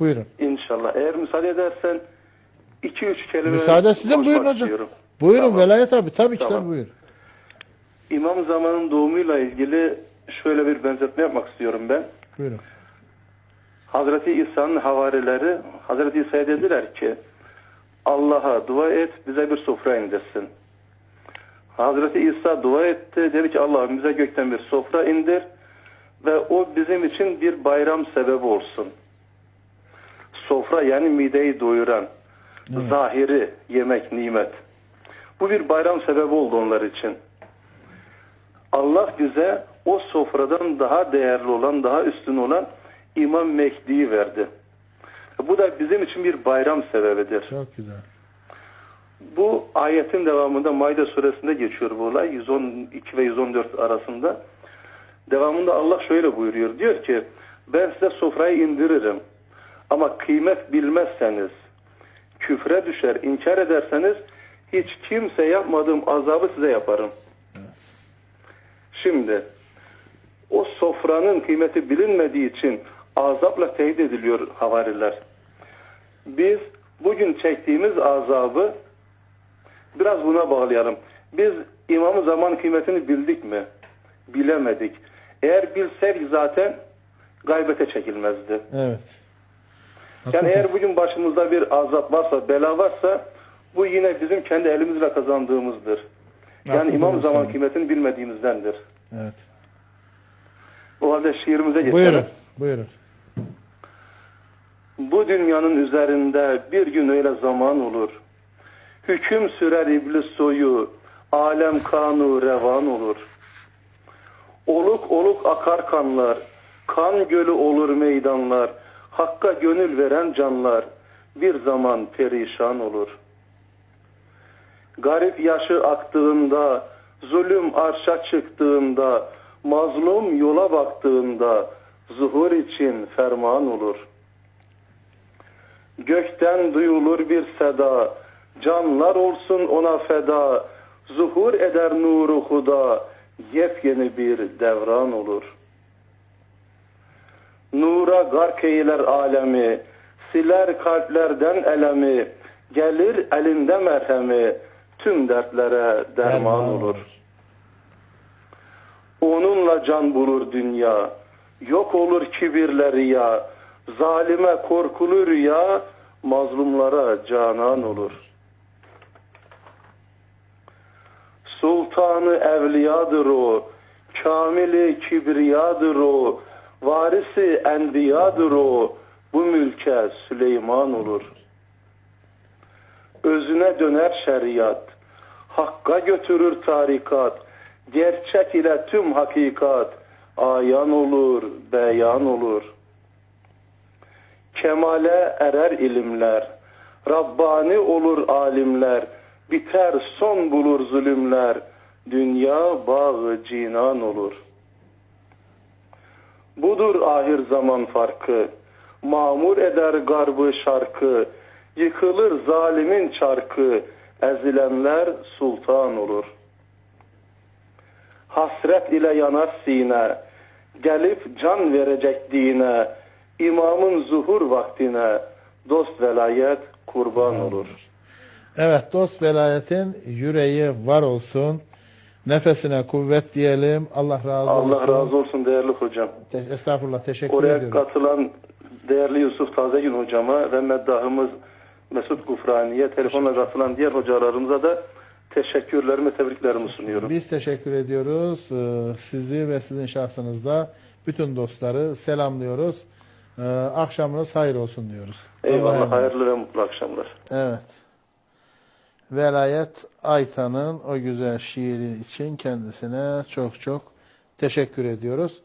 Buyurun. İnşallah. Eğer müsaade edersen 2-3 kelime Müsaade konuşmak buyurun hocam. istiyorum. Buyurun Tamam. velayet abi. Tabii ki Tamam. tabii buyurun. İmam Zaman'ın doğumuyla ilgili şöyle bir benzetme yapmak istiyorum ben. Buyurun. Hazreti İsa'nın havarileri Hazreti İsa'ya dediler ki Allah'a dua et bize bir sofra indirsin. Hazreti İsa dua etti. Dedi ki Allah'ım bize gökten bir sofra indir ve o bizim için bir bayram sebebi olsun. Sofra yani mideyi doyuran, zahiri yemek, nimet. Bu bir bayram sebebi oldu onlar için. Allah bize o sofradan daha değerli olan, daha üstün olan İmam Mehdi'yi verdi. Bu da bizim için bir bayram sebebidir. Çok güzel. Bu ayetin devamında Maide suresinde geçiyor bu olay. 112 ve 114 arasında. Devamında Allah şöyle buyuruyor. Diyor ki ben size sofrayı indiririm. Ama kıymet bilmezseniz, küfre düşer, inkar ederseniz hiç kimse yapmadığım azabı size yaparım. Şimdi o sofranın kıymeti bilinmediği için azapla tehdit ediliyor havariler. Biz bugün çektiğimiz azabı biraz buna bağlayalım. Biz imamı zaman kıymetini bildik mi? Bilemedik. Eğer bilseydik zaten gaybete çekilmezdi. Evet. Yani eğer bugün başımızda bir azap varsa, bela varsa bu yine bizim kendi elimizle kazandığımızdır. Yani Haklısınız imam zaman efendim. kıymetini bilmediğimizdendir. Evet. O halde şiirimize geçelim. Buyurun. Buyurun. Bu dünyanın üzerinde bir gün öyle zaman olur. Hüküm sürer iblis soyu, alem kanu revan olur. Oluk oluk akar kanlar, kan gölü olur meydanlar, hakka gönül veren canlar bir zaman perişan olur. Garip yaşı aktığında, zulüm arşa çıktığında, mazlum yola baktığında, zuhur için ferman olur.'' Gökten duyulur bir seda, canlar olsun ona feda, zuhur eder nuru huda, yepyeni bir devran olur. Nura gark eyler alemi, siler kalplerden elemi, gelir elinde merhemi, tüm dertlere derman olur. Onunla can bulur dünya, yok olur kibirleri ya, zalime korkulur ya, mazlumlara canan olur. Sultanı evliyadır o, kamili kibriyadır o, varisi enbiyadır o, bu mülke Süleyman olur. Özüne döner şeriat, hakka götürür tarikat, gerçek ile tüm hakikat, ayan olur, beyan olur. Kemale erer ilimler, Rabbani olur alimler, biter son bulur zulümler, dünya bağı cinan olur. Budur ahir zaman farkı, mamur eder garbı şarkı, yıkılır zalimin çarkı, ezilenler sultan olur. Hasret ile yanar sine, gelip can verecek dine, İmamın zuhur vaktine dost velayet kurban olur. Evet dost velayetin yüreği var olsun. Nefesine kuvvet diyelim. Allah razı olsun. Allah razı olsun değerli hocam. Te- Estağfurullah teşekkür Oraya ediyorum. katılan değerli Yusuf Tazegün hocama ve meddahımız Mesut Gufrani'ye telefonla katılan diğer hocalarımıza da teşekkürlerimi, tebriklerimi sunuyorum. Biz teşekkür ediyoruz. Ee, Sizi ve sizin şahsınızda bütün dostları selamlıyoruz. Ee, Akşamınız hayır olsun diyoruz. Eyvallah, hayırlı ve mutlu akşamlar. Evet. Velayet Aytan'ın o güzel şiiri için kendisine çok çok teşekkür ediyoruz.